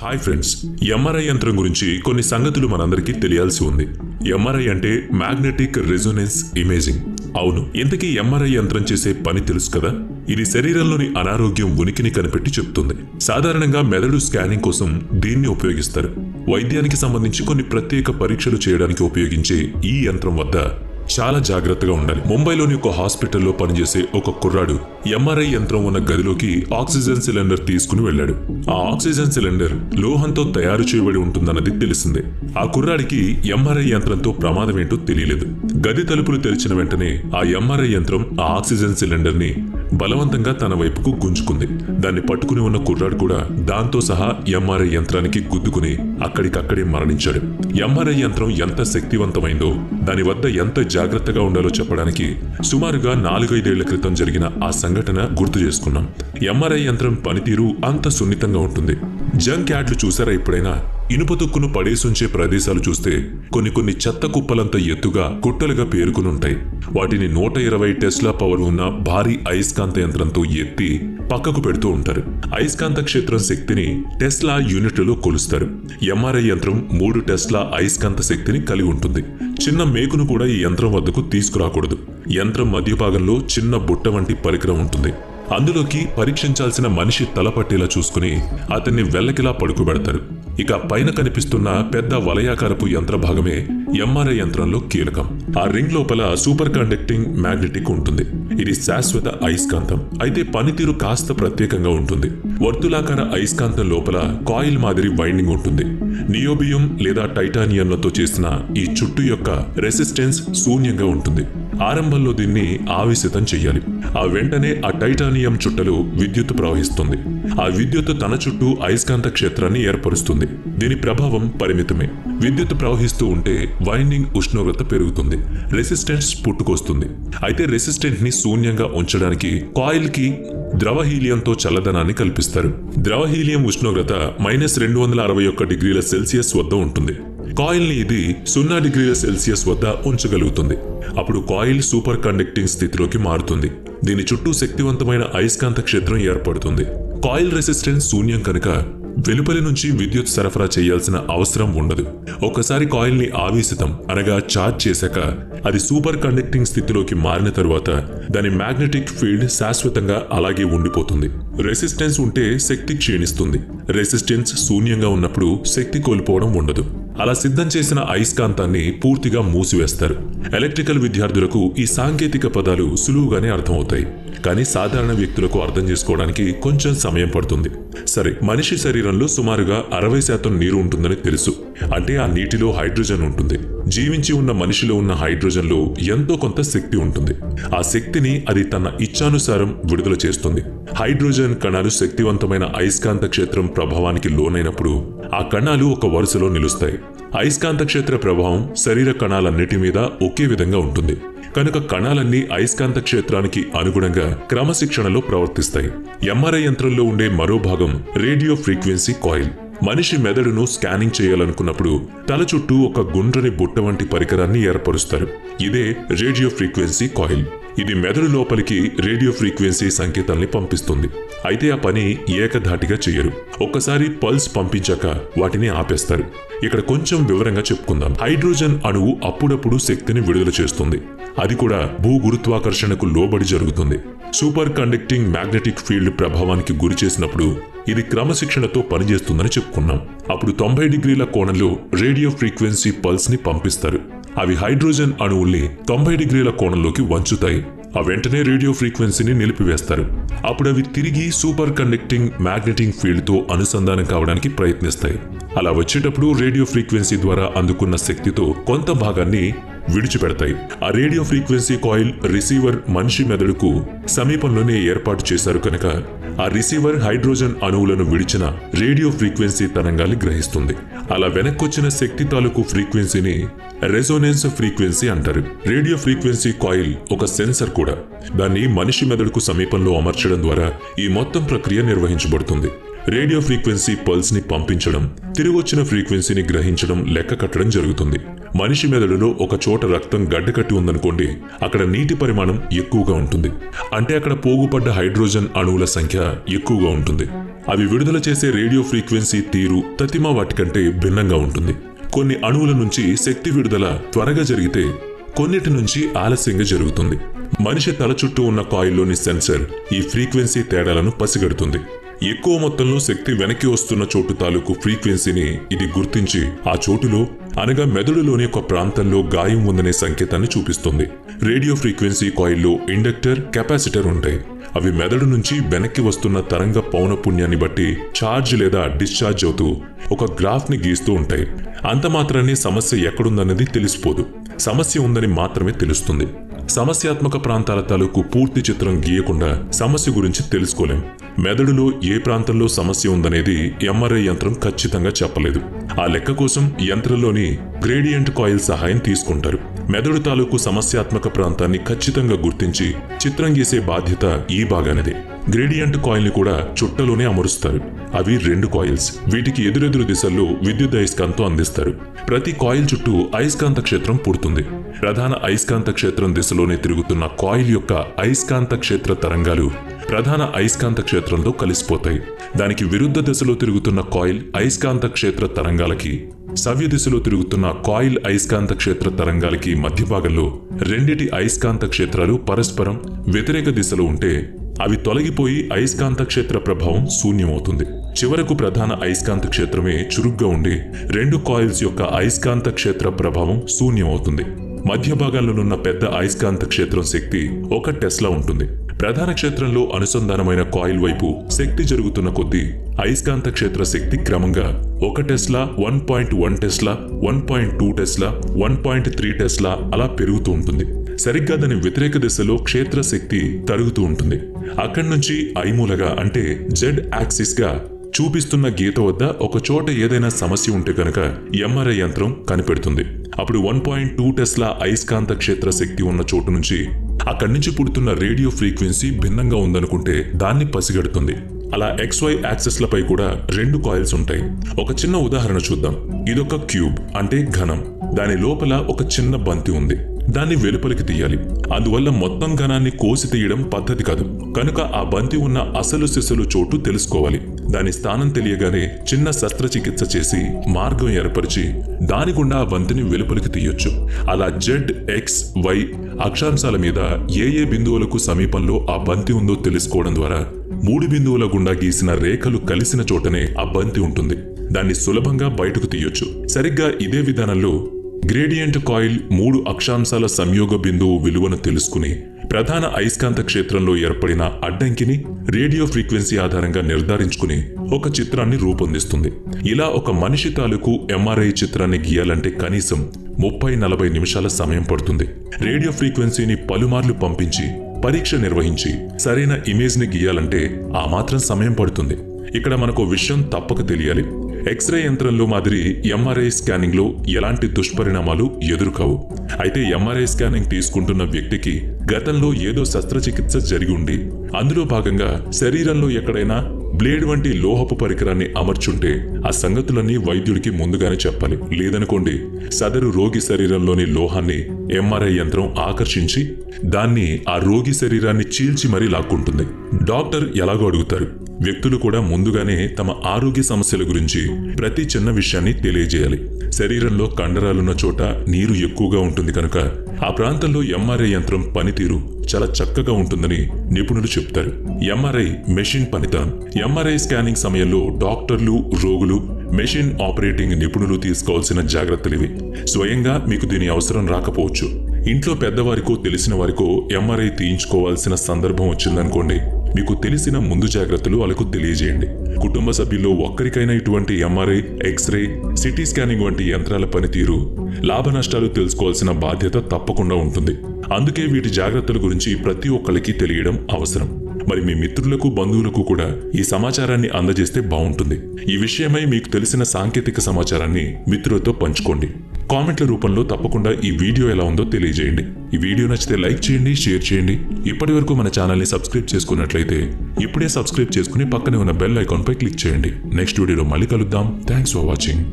Hi friends MRI యంత్రం గురించి కొన్ని సంగతులు మనందరికీ తెలియాల్సి ఉంది. ఎంఆర్ఐ అంటే మ్యాగ్నెటిక్ రెజొనెన్స్ ఇమేజింగ్ అవును ఇంతకీ ఎంఆర్ఐ యంత్రం చేసే పని తెలుసు కదా? ఇది శరీరంలోని అనారోగ్యం ఉనికిని కనిపెట్టి చెప్తుంది. సాధారణంగా మెదడు స్కానింగ్ కోసం దీన్ని ఉపయోగిస్తారు. వైద్యానికి సంబంధించి కొన్ని ప్రత్యేక పరీక్షలు చేయడానికి ఉపయోగించే ఈ యంత్రం వద్ద చాలా జాగ్రత్తగా ఉండాలి. ముంబైలోని ఒక హాస్పిటల్లో పనిచేసే ఒక కుర్రాడు ఎంఆర్ఐ యంత్రం ఉన్న గదిలోకి ఆక్సిజన్ సిలిండర్ తీసుకుని వెళ్ళాడు. ఆ ఆక్సిజన్ సిలిండర్ లోహంతో తయారు చేయబడి ఉంటుందన్నది తెలిసిందే. ఆ కుర్రాడికి ఎంఆర్ఐ యంత్రంతో ప్రమాదం ఏంటో తెలియలేదు. గది తలుపులు తెరిచిన వెంటనే ఆ ఎంఆర్ఐ యంత్రం ఆ ఆక్సిజన్ సిలిండర్ని బలవంతంగా తన వైపుకు గుంజుకుంది. దాన్ని పట్టుకుని ఉన్న కుర్రాడు కూడా దాంతో సహా ఎంఆర్ఐ యంత్రానికి గుద్దుకుని అక్కడికక్కడే మరణించాడు. ఎంఆర్ఐ యంత్రం ఎంత శక్తివంతమైందో దాని వద్ద ఎంత జాగ్రత్తగా ఉండాలో చెప్పడానికి సుమారుగా నాలుగైదేళ్ళ క్రితం జరిగిన ఆ సంఘటన గుర్తు చేసుకున్నాం. ఎంఆర్ఐ యంత్రం పనితీరు అంత సున్నితంగా ఉంటుంది. జంక్ యాడ్లు చూసారా ఎప్పుడైనా? ఇనుపతుక్కును పడేసుంచే ప్రదేశాలు చూస్తే కొన్ని కొన్ని చెత్త కుప్పలంత ఎత్తుగా కుట్టలుగా పేరుకునుంటాయి. వాటిని నూట ఇరవై టెస్లా పవర్ ఉన్న భారీ అయస్కాంత యంత్రంతో ఎత్తి పక్కకు పెడుతూ ఉంటారు. అయస్కాంత క్షేత్రం శక్తిని టెస్లా యూనిట్లలో కొలుస్తారు. ఎంఆర్ఐ యంత్రం మూడు టెస్లా అయస్కాంత శక్తిని కలిగి ఉంటుంది. చిన్న మేకును కూడా ఈ యంత్రం వద్దకు తీసుకురాకూడదు. యంత్రం మధ్య భాగంలో చిన్న బుట్ట వంటి పరికరం ఉంటుంది. అందులోకి పరీక్షించాల్సిన మనిషి తలపట్టేలా చూసుకుని అతన్ని వెల్లకిలా పడుకుబెడతారు. ఇక పైన కనిపిస్తున్న పెద్ద వలయాకారపు యంత్ర భాగమే ఎంఆర్ఐ యంత్రంలో కీలకం. ఆ రింగ్ లోపల సూపర్ కండక్టింగ్ మ్యాగ్నెటిక్ ఉంటుంది. ఇది శాశ్వత అయస్కాంతం. అయితే పనితీరు కాస్త ప్రత్యేకంగా ఉంటుంది. వర్తులాకార అయస్కాంతం లోపల కాయిల్ మాదిరి వైండింగ్ ఉంటుంది. నియోబియం లేదా టైటానియంలతో చేసిన ఈ చుట్టు యొక్క రెసిస్టెన్స్ శూన్యంగా ఉంటుంది. ఆరంభంలో దీన్ని ఆవేశితం చెయ్యాలి. ఆ వెంటనే ఆ టైటానియం చుట్టలు విద్యుత్ ప్రవహిస్తుంది. ఆ విద్యుత్ తన చుట్టూ అయస్కాంత క్షేత్రాన్ని ఏర్పరుస్తుంది. దీని ప్రభావం పరిమితమే. విద్యుత్ ప్రవహిస్తూ ఉంటే వైండింగ్ ఉష్ణోగ్రత పెరుగుతుంది. రెసిస్టెన్స్ పుట్టుకొస్తుంది. అయితే రెసిస్టెంట్ని శూన్యంగా ఉంచడానికి కాయిల్కి ద్రవ హీలియంతో చల్లదనాన్ని కల్పిస్తారు. ద్రవ హీలియం ఉష్ణోగ్రత మైనస్ రెండు వందల అరవై ఒక్క డిగ్రీల సెల్సియస్ వద్ద ఉంటుంది. కాయిల్ని ఇది సున్నా డిగ్రీల సెల్సియస్ వద్ద ఉంచగలుగుతుంది. అప్పుడు కాయిల్ సూపర్ కండక్టింగ్ స్థితిలోకి మారుతుంది. దీని చుట్టూ శక్తివంతమైన అయస్కాంత క్షేత్రం ఏర్పడుతుంది. కాయిల్ రెసిస్టెన్స్ శూన్యం కనుక వెలుపలి నుంచి విద్యుత్ సరఫరా చేయాల్సిన అవసరం ఉండదు. ఒకసారి కాయిల్ని ఆవేశితం అనగా ఛార్జ్ చేశాక అది సూపర్ కండక్టింగ్ స్థితిలోకి మారిన తరువాత దాని మ్యాగ్నెటిక్ ఫీల్డ్ శాశ్వతంగా అలాగే ఉండిపోతుంది. రెసిస్టెన్స్ ఉంటే శక్తి క్షీణిస్తుంది. రెసిస్టెన్స్ శూన్యంగా ఉన్నప్పుడు శక్తి కోల్పోవడం ఉండదు. అలా సిద్ధం చేసిన అయస్కాంతాన్ని పూర్తిగా మూసివేస్తారు. ఎలక్ట్రికల్ విద్యార్థులకు ఈ సాంకేతిక పదాలు సులువుగానే అర్థమవుతాయి. కానీ సాధారణ వ్యక్తులకు అర్థం చేసుకోవడానికి కొంచెం సమయం పడుతుంది. సరే మనిషి శరీరంలో సుమారుగా అరవై శాతం నీరు ఉంటుందని తెలుసు. అంటే ఆ నీటిలో హైడ్రోజన్ ఉంటుంది. జీవించి ఉన్న మనిషిలో ఉన్న హైడ్రోజన్లో ఎంతో కొంత శక్తి ఉంటుంది. ఆ శక్తిని అది తన ఇచ్ఛానుసారం విడుదల చేస్తుంది. హైడ్రోజన్ కణాలు శక్తివంతమైన అయస్కాంత క్షేత్రం ప్రభావానికి లోనైనప్పుడు ఆ కణాలు ఒక వరుసలో నిలుస్తాయి. అయస్కాంత క్షేత్ర ప్రభావం శరీర కణాలన్నిటి మీద ఒకే విధంగా ఉంటుంది. కనుక కణాలన్నీ అయస్కాంత క్షేత్రానికి అనుగుణంగా క్రమశిక్షణలో ప్రవర్తిస్తాయి. ఎంఆర్ఐ యంత్రంలో ఉండే మరో భాగం రేడియో ఫ్రీక్వెన్సీ కాయిల్. మనిషి మెదడును స్కానింగ్ చేయాలనుకున్నప్పుడు తల చుట్టూ ఒక గుండ్రని బుట్ట వంటి పరికరాన్ని ఏర్పరుస్తారు. ఇదే రేడియో ఫ్రీక్వెన్సీ కాయిల్. ఇది మెదడు లోపలికి రేడియో ఫ్రీక్వెన్సీ సంకేతాల్ని పంపిస్తుంది. అయితే ఆ పని ఏకధాటిగా చేయరు. ఒక్కసారి పల్స్ పంపించాక వాటిని ఆపేస్తారు. ఇక్కడ కొంచెం వివరంగా చెప్పుకుందాం. హైడ్రోజన్ అణువు అప్పుడప్పుడు శక్తిని విడుదల చేస్తుంది. అది కూడా భూ గురుత్వాకర్షణకు లోబడి జరుగుతుంది. సూపర్ కండక్టింగ్ మ్యాగ్నెటిక్ ఫీల్డ్ ప్రభావానికి గురి చేసినప్పుడు ఇది క్రమశిక్షణతో పనిచేస్తుందని చెప్పుకున్నాం. అప్పుడు తొంభై డిగ్రీల కోణంలో రేడియో ఫ్రీక్వెన్సీ పల్స్ని పంపిస్తారు. అవి హైడ్రోజన్ అణువుల్ని తొంభై డిగ్రీల కోణంలోకి వంచుతాయి. ఆ వెంటనే రేడియో ఫ్రీక్వెన్సీని నిలిపివేస్తారు. అప్పుడు అవి తిరిగి సూపర్ కండక్టింగ్ మ్యాగ్నెటింగ్ ఫీల్డ్తో అనుసంధానం కావడానికి ప్రయత్నిస్తాయి. అలా వచ్చేటప్పుడు రేడియో ఫ్రీక్వెన్సీ ద్వారా అందుకున్న శక్తితో కొంత భాగాన్ని విడిచిపెడతాయి. ఆ రేడియో ఫ్రీక్వెన్సీ కాయిల్ రిసీవర్ మనిషి మెదడుకు సమీపంలోనే ఏర్పాటు చేశారు కనుక ఆ రిసీవర్ హైడ్రోజన్ అణువులను విడిచిన రేడియో ఫ్రీక్వెన్సీ తరంగాన్ని గ్రహిస్తుంది. అలా వెనక్కొచ్చిన శక్తి తాలూకు ఫ్రీక్వెన్సీని రెజోనెన్స్ ఫ్రీక్వెన్సీ అంటారు. రేడియో ఫ్రీక్వెన్సీ కాయిల్ ఒక సెన్సర్ కూడా. దాన్ని మనిషి మెదడుకు సమీపంలో అమర్చడం ద్వారా ఈ మొత్తం ప్రక్రియ నిర్వహించబడుతుంది. రేడియో ఫ్రీక్వెన్సీ పల్స్ని పంపించడం తిరిగొచ్చిన ఫ్రీక్వెన్సీని గ్రహించడం లెక్క కట్టడం జరుగుతుంది. మనిషి మెదడులో ఒక చోట రక్తం గడ్డకట్టి ఉందనుకోండి అక్కడ నీటి పరిమాణం ఎక్కువగా ఉంటుంది. అంటే అక్కడ పోగుపడ్డ హైడ్రోజన్ అణువుల సంఖ్య ఎక్కువగా ఉంటుంది. అవి విడుదల చేసే రేడియో ఫ్రీక్వెన్సీ తీరు తతిమా వాటికంటే భిన్నంగా ఉంటుంది. కొన్ని అణువుల నుంచి శక్తి విడుదల త్వరగా జరిగితే కొన్నిటి నుంచి ఆలస్యంగా జరుగుతుంది. మనిషి తల చుట్టూ ఉన్న కాయిల్లోని సెన్సర్ ఈ ఫ్రీక్వెన్సీ తేడాలను పసిగడుతుంది. ఎక్కువ మొత్తంలో శక్తి వెనక్కి వస్తున్న చోటు తాలూకు ఫ్రీక్వెన్సీని ఇది గుర్తించి ఆ చోటులో అనగా మెదడులోని ఒక ప్రాంతంలో గాయం ఉందనే సంకేతాన్ని చూపిస్తుంది. రేడియో ఫ్రీక్వెన్సీ కాయిల్లో ఇండక్టర్ కెపాసిటర్ ఉంటాయి. అవి మెదడు నుంచి వెనక్కి వస్తున్న తరంగ పౌనపుణ్యాన్ని బట్టి ఛార్జ్ లేదా డిశ్చార్జ్ అవుతూ ఒక గ్రాఫ్ని గీస్తూ ఉంటాయి. అంత మాత్రాన్ని సమస్య ఎక్కడుందన్నది తెలిసిపోదు. సమస్య ఉందని మాత్రమే తెలుస్తుంది. సమస్యాత్మక ప్రాంతాల తాలూకు పూర్తి చిత్రం గీయకుండా సమస్య గురించి తెలుసుకోలేం. మెదడులో ఏ ప్రాంతంలో సమస్య ఉందనేది ఎంఆర్ఐ యంత్రం ఖచ్చితంగా చెప్పలేదు. ఆ లెక్క కోసం యంత్రంలోని గ్రేడియంట్ కాయిల్ సహాయం తీసుకుంటారు. మెదడు తాలూకు సమస్యాత్మక ప్రాంతాన్ని ఖచ్చితంగా గుర్తించి చిత్రం గీసే బాధ్యత ఈ భాగానిదే. గ్రేడియంట్ కాయిల్ని కూడా చుట్టలోనే అమరుస్తారు. అవి రెండు కాయిల్స్. వీటికి ఎదురెదురు దిశల్లో విద్యుత్ అయస్కాంతం అందిస్తారు. ప్రతి కాయిల్ చుట్టూ అయస్కాంత క్షేత్రం పుడుతుంది. ప్రధాన అయస్కాంత క్షేత్రం దిశలోనే తిరుగుతున్న కాయిల్ యొక్క అయస్కాంత క్షేత్ర తరంగాలు ప్రధాన అయస్కాంత క్షేత్రంలో కలిసిపోతాయి. దానికి విరుద్ధ దిశలో తిరుగుతున్న కాయిల్ అయస్కాంత క్షేత్ర తరంగాలకి సవ్య దిశలో తిరుగుతున్న కాయిల్ అయస్కాంత క్షేత్ర తరంగాలకి మధ్య భాగంలో రెండిటి అయస్కాంత క్షేత్రాలు పరస్పరం వ్యతిరేక దిశలో ఉంటే అవి తొలగిపోయి అయస్కాంత క్షేత్ర ప్రభావం శూన్యమవుతుంది. చివరకు ప్రధాన అయస్కాంత క్షేత్రమే చురుగ్గా ఉండి రెండు కాయిల్స్ యొక్క అయస్కాంత క్షేత్ర ప్రభావం శూన్యమవుతుంది. మధ్య భాగాల్లోనున్న పెద్ద అయస్కాంత క్షేత్రం శక్తి ఒక టెస్లా ఉంటుంది. ప్రధాన క్షేత్రంలో అనుసంధానమైన కాయిల్ వైపు శక్తి జరుగుతున్న కొద్దీ అయస్కాంత క్షేత్ర శక్తి క్రమంగా ఒక tesla one point one tesla one point two tesla one point three tesla అలా పెరుగుతూ ఉంటుంది. సరిగ్గా దాని వ్యతిరేక దిశలో క్షేత్ర శక్తి తరుగుతూ ఉంటుంది. అక్కడి నుంచి ఐమూలగా అంటే జెడ్ యాక్సిస్గా చూపిస్తున్న గీత వద్ద ఒక చోట ఏదైనా సమస్య ఉంటే కనుక ఎంఆర్ఐ యంత్రం కనిపెడుతుంది. అప్పుడు వన్ పాయింట్ టూ టెస్లా అయస్కాంత క్షేత్ర శక్తి ఉన్న చోటు నుంచి అక్కడి నుంచి పుడుతున్న రేడియో ఫ్రీక్వెన్సీ భిన్నంగా ఉందనుకుంటే దాన్ని పసిగడుతుంది. అలా ఎక్స్వై యాక్సెస్లపై కూడా రెండు కాయిల్స్ ఉంటాయి. ఒక చిన్న ఉదాహరణ చూద్దాం. ఇదొక క్యూబ్ అంటే ఘనం. దాని లోపల ఒక చిన్న బంతి ఉంది. దాన్ని వెలుపలికి తీయాలి. అందువల్ల మొత్తం ఘనాన్ని కోసి తీయడం పద్ధతి కాదు. కనుక ఆ బంతి ఉన్న అసలు సిసలు చోటు తెలుసుకోవాలి. దాని స్థానం తెలియగానే చిన్న శస్త్రచికిత్స చేసి మార్గం ఏర్పరిచి దాని గుండా ఆ బంతిని వెలుపలికి తీయొచ్చు. అలా జెడ్ ఎక్స్ వై అక్షాంశాల మీద ఏ ఏ బిందువులకు సమీపంలో ఆ బంతి ఉందో తెలుసుకోవడం ద్వారా మూడు బిందువుల గుండా గీసిన రేఖలు కలిసిన చోటనే ఆ బంతి ఉంటుంది. దాన్ని సులభంగా బయటకు తీయొచ్చు. సరిగ్గా ఇదే విధానంలో గ్రేడియంట్ కాయిల్ మూడు అక్షాంశాల సంయోగ బిందువు విలువను తెలుసుకుని ప్రధాన అయస్కాంత క్షేత్రంలో ఏర్పడిన అడ్డంకిని రేడియో ఫ్రీక్వెన్సీ ఆధారంగా నిర్ధారించుకుని ఒక చిత్రాన్ని రూపొందిస్తుంది. ఇలా ఒక మనిషి తాలూకు ఎంఆర్ఐ చిత్రాన్ని గీయాలంటే కనీసం ముప్పై నలభై నిమిషాల సమయం పడుతుంది. రేడియో ఫ్రీక్వెన్సీని పలుమార్లు పంపించి పరీక్ష నిర్వహించి సరైన ఇమేజ్ని గీయాలంటే ఆ మాత్రం సమయం పడుతుంది. ఇక్కడ మనకు విషయం తప్పక తెలియాలి. ఎక్స్రే యంత్రంలో మాదిరి ఎంఆర్ఐ స్కానింగ్లో ఎలాంటి దుష్పరిణామాలు ఎదురుకావు. అయితే ఎంఆర్ఐ స్కానింగ్ తీసుకుంటున్న వ్యక్తికి గతంలో ఏదో శస్త్రచికిత్స జరిగి ఉండి అందులో భాగంగా శరీరంలో ఎక్కడైనా బ్లేడ్ వంటి లోహపు పరికరాన్ని అమర్చుంటే ఆ సంగతులన్నీ వైద్యుడికి ముందుగానే చెప్పాలి. లేదనుకోండి సదరు రోగి శరీరంలోని లోహాన్ని ఎంఆర్ఐ యంత్రం ఆకర్షించి దాన్ని ఆ రోగి శరీరాన్ని చీల్చి మరీ లాక్కుంటుంది. డాక్టర్ ఎలాగో అడుగుతారు వ్యక్తులు కూడా ముందుగానే తమ ఆరోగ్య సమస్యల గురించి ప్రతి చిన్న విషయాన్ని తెలియజేయాలి. శరీరంలో కండరాలున్న చోట నీరు ఎక్కువగా ఉంటుంది కనుక ఆ ప్రాంతంలో ఎంఆర్ఐ యంత్రం పనితీరు చాలా చక్కగా ఉంటుందని నిపుణులు చెప్తారు. ఎంఆర్ఐ మెషిన్ పనితనం. ఎంఆర్ఐ స్కానింగ్ సమయంలో డాక్టర్లు రోగులు మెషిన్ ఆపరేటింగ్ నిపుణులు తీసుకోవాల్సిన జాగ్రత్తలు ఇవి. స్వయంగా మీకు దీని అవసరం రాకపోవచ్చు. ఇంట్లో పెద్దవారికో తెలిసిన వారికో ఎంఆర్ఐ తీయించుకోవాల్సిన సందర్భం వచ్చిందనుకోండి మీకు తెలిసిన ముందు జాగ్రత్తలు వాళ్ళకు తెలియజేయండి. కుటుంబ సభ్యుల్లో ఒక్కరికైనా ఇటువంటి ఎంఆర్ఐ ఎక్స్రే సిటీ స్కానింగ్ వంటి యంత్రాల పనితీరు లాభ నష్టాలు తెలుసుకోవాల్సిన బాధ్యత తప్పకుండా ఉంటుంది. అందుకే వీటి జాగ్రత్తల గురించి ప్రతి ఒక్కరికి తెలియడం అవసరం. మరి మీ మిత్రులకు బంధువులకు కూడా ఈ సమాచారాన్ని అందజేస్తే బాగుంటుంది ఈ విషయమై మీకు తెలిసిన సాంకేతిక సమాచారాన్ని మిత్రులతో పంచుకోండి. కామెంట్ల రూపంలో తప్పకుండా ఈ వీడియో ఎలా ఉందో తెలియజేయండి. ఈ వీడియో నచ్చితే లైక్ చేయండి షేర్ చేయండి. ఇప్పటి వరకు మన ఛానల్ని సబ్స్క్రైబ్ చేసుకున్నట్లయితే ఇప్పుడే సబ్స్క్రైబ్ చేసుకుని పక్కనే ఉన్న బెల్ ఐకాన్పై క్లిక్ చేయండి. నెక్స్ట్ వీడియోలో మళ్ళీ కలుద్దాం. Thanks for watching.